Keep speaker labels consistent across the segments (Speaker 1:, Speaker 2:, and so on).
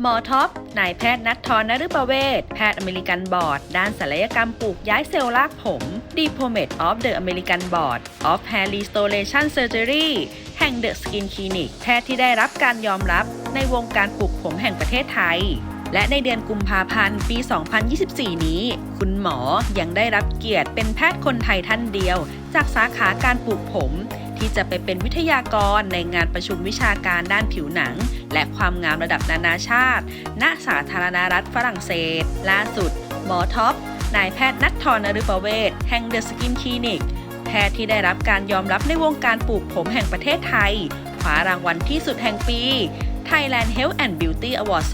Speaker 1: หมอท็อป นายแพทย์นัททรนฤประเวศแพทย์อเมริกันบอร์ด ด้านศัลยกรรมปลูกย้ายเซลล์รากผม Diplomat of the American Board of Hair Restoration Surgery แห่ง The Skin Clinic แพทย์ที่ได้รับการยอมรับในวงการปลูกผมแห่งประเทศไทย และในเดือนกุมภาพันธ์ปี 2024 นี้ คุณหมอยังได้รับเกียรติเป็นแพทย์คนไทยท่านเดียว จากสาขาการปลูกผม ที่จะไปเป็นวิทยากรในงานประชุมวิชาการด้านผิวหนัง และความงามระดับนานาชาติ ณ สาธารณรัฐฝรั่งเศส ล่าสุด หมอท็อป นายแพทย์นัททรนฤปเวศแห่งเดอะสกินคลินิก แพทย์ที่ได้รับการยอมรับในวงการปลูกผมแห่งประเทศไทยคว้ารางวัลที่สุดแห่งปี Thailand Health and Beauty Award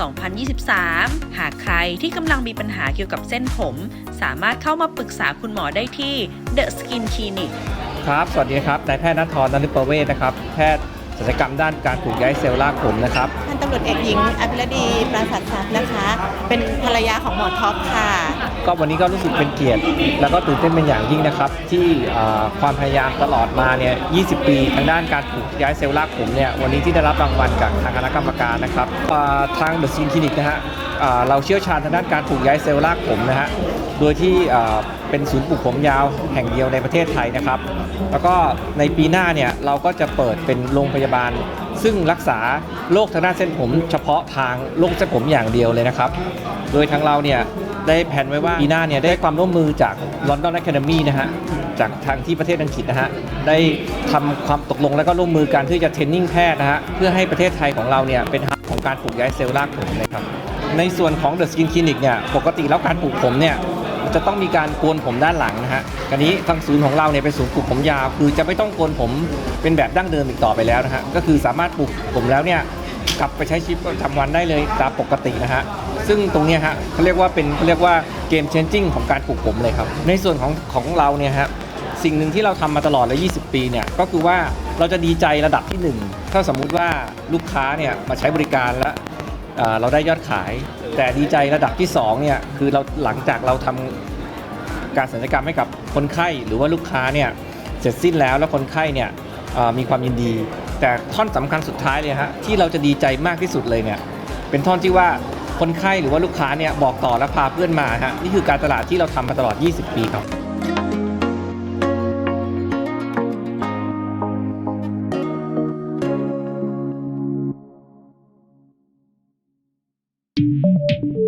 Speaker 1: 2023 หากใครที่กำลังมีปัญหาเกี่ยวกับเส้นผม สามารถเข้ามาปรึกษาคุณหมอได้ที่ The Skin Clinic
Speaker 2: ครับ สวัสดีครับ นายแพทย์นัททรนันทประเวศนะครับ แพทย์ศัลยกรรมด้านการปลูกย้ายเซลล์รากผมนะครับ
Speaker 3: พันตำรวจเอกหญิงอภิรดีปราศัททรัพย์นะคะ เป็นภรรยาของหมอท็อปค่ะ
Speaker 2: ก็วันนี้ก็รู้สึกเป็นเกียรติ แล้วก็ตื่นเต้นเป็นอย่างยิ่งนะครับ ที่ความพยายามตลอดมาเนี่ย 20 ปีทางด้านการปลูกย้ายเซลล์รากผมเนี่ย วันนี้ที่ได้รับรางวัลจากทางคณะกรรมการนะครับทางเดอะซีนคลินิกนะฮะเราเชี่ยวชาญทางด้านการปลูกย้ายเซลล์รากผมนะฮะ โดยที่เป็นศูนย์ปลูกผมยาวแห่งเดียวในประเทศไทยนะครับ แล้วก็ในปีหน้าเนี่ยเราก็จะเปิดเป็นโรงพยาบาล ซึ่งรักษาโรคทางด้านเส้นผม เฉพาะทางโรคเส้นผมอย่างเดียวเลยนะครับ โดยทางเราเนี่ยได้แผนไว้ว่าปีหน้าเนี่ยได้ความร่วมมือจาก London Academy นะฮะจากทางที่ประเทศอังกฤษนะฮะได้ทำความตกลงแล้วก็ร่วมมือกันที่จะเทรนนิ่งแพทย์นะฮะเพื่อให้ประเทศไทยของเราเนี่ยเป็นฮับของการปลูกย้ายเซลล์รากผมเลยครับในส่วนของ The Skin Clinic เนี่ยปกติแล้วการปลูกผมเนี่ย จะต้องมีการโกนผมด้านหลังนะฮะกรณีทางศูนย์ของเราเนี่ยเป็นศูนย์ปลูกผมยาว คือจะไม่ต้องโกนผมเป็นแบบดั้งเดิมอีกต่อไปแล้วนะฮะก็คือสามารถปลูกผมแล้วเนี่ยกลับไปใช้ชีวิตประจำวันได้เลยตามปกตินะฮะ ซึ่งตรงนี้ฮะเขาเรียกว่าเป็นเขาเรียกว่าเกมเชนจิ้งของการปลูกผมเลยครับ ในส่วนของของเราเนี่ยฮะสิ่งหนึ่งที่เราทำมาตลอดเลย 20 ปีเนี่ยก็คือว่าเราจะดีใจระดับที่ 1 ถ้าสมมุติว่าลูกค้าเนี่ยมาใช้บริการแล้วเราได้ยอดขาย แต่ดีใจระดับที่2เนี่ยคือเราหลังจากเราทำการศัลยกรรมให้กับคนไข้หรือว่าลูกค้าเนี่ยเสร็จสิ้นแล้วแล้วคนไข้เนี่ยมีความยินดี แต่ท่อนสำคัญสุดท้ายเลยฮะที่เราจะดีใจมากที่สุดเลยเนี่ยเป็นท่อนที่ว่าคนไข้หรือว่าลูกค้าเนี่ยบอกต่อและพาเพื่อนมาฮะนี่คือการตลาดที่เราทำมาตลอด 20 ปีครับ
Speaker 4: Thank you.